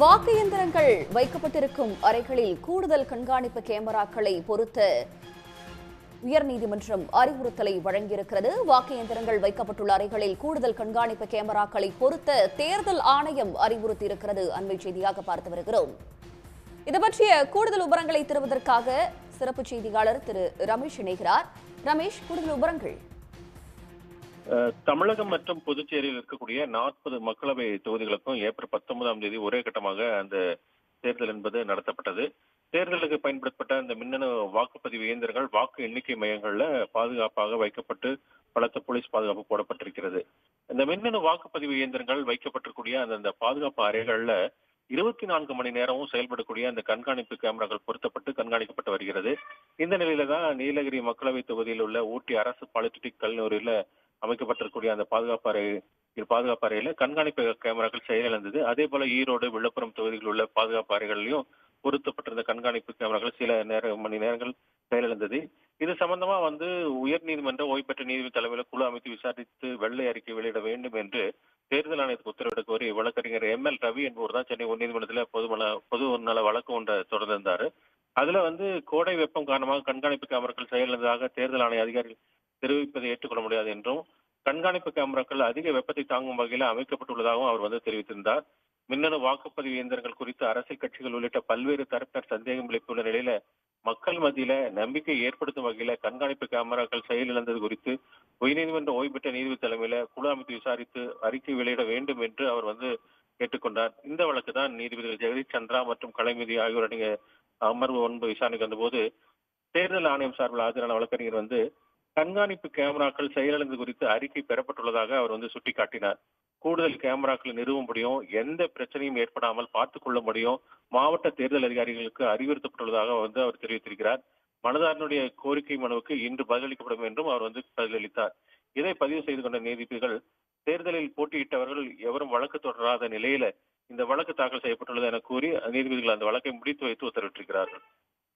வாக்கு இயந்திரங்கள் வைக்கப்பட்டிருக்கும் அறைகளில் கூடுதல் கண்காணிப்பு கேமராக்களை பொருத்த உயர்நீதிமன்றம் அறிவுறுத்தலை வழங்கியிருக்கிறது. வாக்கு இயந்திரங்கள் வைக்கப்பட்டுள்ள அறைகளில் கூடுதல் கண்காணிப்பு கேமராக்களை பொருத்த தேர்தல் ஆணையம் அறிவுறுத்தியிருக்கிறது. அண்மை செய்தியாக பார்த்து வருகிறோம். இது பற்றிய கூடுதல் விவரங்களை தருவதற்காக சிறப்பு செய்தியாளர் திரு ரமேஷ் இணைகிறார். ரமேஷ் கூடுதல் விவரங்கள். தமிழகம் மற்றும் புதுச்சேரியில் இருக்கக்கூடிய நாற்பது மக்களவை தொகுதிகளுக்கும் ஏப்ரல் பத்தொன்பதாம் தேதி ஒரே கட்டமாக அந்த தேர்தல் என்பது நடத்தப்பட்டது. தேர்தலுக்கு பயன்படுத்தப்பட்ட அந்த மின்னணு வாக்குப்பதிவு இயந்திரங்கள் வாக்கு எண்ணிக்கை மையங்கள்ல பாதுகாப்பாக வைக்கப்பட்டு பலத்த போலீஸ் பாதுகாப்பு போடப்பட்டிருக்கிறது. இந்த மின்னணு வாக்குப்பதிவு இயந்திரங்கள் வைக்கப்பட்டிருக்கூடிய அந்த பாதுகாப்பு அறைகள்ல இருபத்தி நான்கு மணி நேரமும் செயல்படக்கூடிய அந்த கண்காணிப்பு கேமராக்கள் பொருத்தப்பட்டு கண்காணிக்கப்பட்டு வருகிறது. இந்த நிலையில தான் நீலகிரி மக்களவை தொகுதியில் உள்ள ஊட்டி அரசு பாலிடெக்னிக் கல்லூரியில அமைக்கப்பட்டிருக்கூடிய அந்த பாதுகாப்பு அறை பாதுகாப்பு அறையில கண்காணிப்பு கேமராக்கள் செயலிழந்தது. அதே போல ஈரோடு விழுப்புரம் தொகுதிகளில் உள்ள பாதுகாப்பு அறைகளிலும் பொருத்தப்பட்டிருந்த கண்காணிப்பு கேமராக்கள் சில நேர மணி நேரங்கள் செயலிழந்தது. இது சம்பந்தமா வந்து உயர் நீதிமன்ற ஓய்வு பெற்ற நீதிபதி தலைமையில குழு அமைத்து விசாரித்து வெள்ளை அறிக்கை வெளியிட வேண்டும் என்று தேர்தல் ஆணையத்துக்கு உத்தரவிட கோரி வழக்கறிஞர் எம். எல். ரவி என்பவர் தான் சென்னை உயர்நீதிமன்றத்தில் பொதுமல பொது நல வழக்கு ஒன்றை தொடர்ந்திருந்தார். அதுல வந்து கோடை வெப்பம் காரணமாக கண்காணிப்பு கேமராக்கள் செயலிழந்ததாக தேர்தல் ஆணைய அதிகாரிகள் தெரிவிப்பதை ஏற்றுக்கொள்ள முடியாது என்றும் கண்காணிப்பு கேமராக்கள் அதிக வெப்பத்தை தாங்கும் வகையில் அமைக்கப்பட்டுள்ளதாகவும் அவர் வந்து தெரிவித்திருந்தார். மின்னணு வாக்குப்பதிவு இயந்திரங்கள் குறித்து அரசியல் கட்சிகள் உள்ளிட்ட பல்வேறு தரப்பினர் சந்தேகம் எழுப்பியுள்ள நிலையில மக்கள் மத்தியில நம்பிக்கை ஏற்படுத்தும் வகையில கண்காணிப்பு கேமராக்கள் செயலிழந்தது குறித்து உயர்நீதிமன்ற ஓய்வு பெற்ற நீதிபதி தலைமையில குழு அமைத்து விசாரித்து அறிக்கை வெளியிட வேண்டும் என்று அவர் வந்து கேட்டுக்கொண்டார். இந்த வழக்கு தான் நீதிபதிகள் ஜெகதீஷ் சந்திரா மற்றும் கலைமதி ஆகியோர் அடங்கிய அமர்வு முன்பு விசாரணைக்கு வந்தபோது தேர்தல் ஆணையம் சார்பில் ஆஜரான வழக்கறிஞர் வந்து கண்காணிப்பு கேமராக்கள் செயலிழந்து குறித்து அறிக்கை பெறப்பட்டுள்ளதாக அவர் வந்து சுட்டிக்காட்டினார். கூடுதல் கேமராக்களை நிறுவ முடியும் எந்த பிரச்சனையும் ஏற்படாமல் பார்த்துக் கொள்ள முடியும். மாவட்ட தேர்தல் அதிகாரிகளுக்கு அறிவுறுத்தப்பட்டுள்ளதாக வந்து அவர் தெரிவித்திருக்கிறார். மனதாரனுடைய கோரிக்கை மனுவுக்கு இன்று பதிலளிக்கப்படும் என்றும் அவர் வந்து பதிலளித்தார். இதை பதிவு செய்து கொண்ட நீதிபதிகள் தேர்தலில் போட்டியிட்டவர்கள் எவரும் வழக்கு தொடராத நிலையில இந்த வழக்கு தாக்கல் செய்யப்பட்டுள்ளது என கூறி நீதிபதிகள் அந்த வழக்கை முடித்து வைத்து உத்தரவிட்டிருக்கிறார்கள்.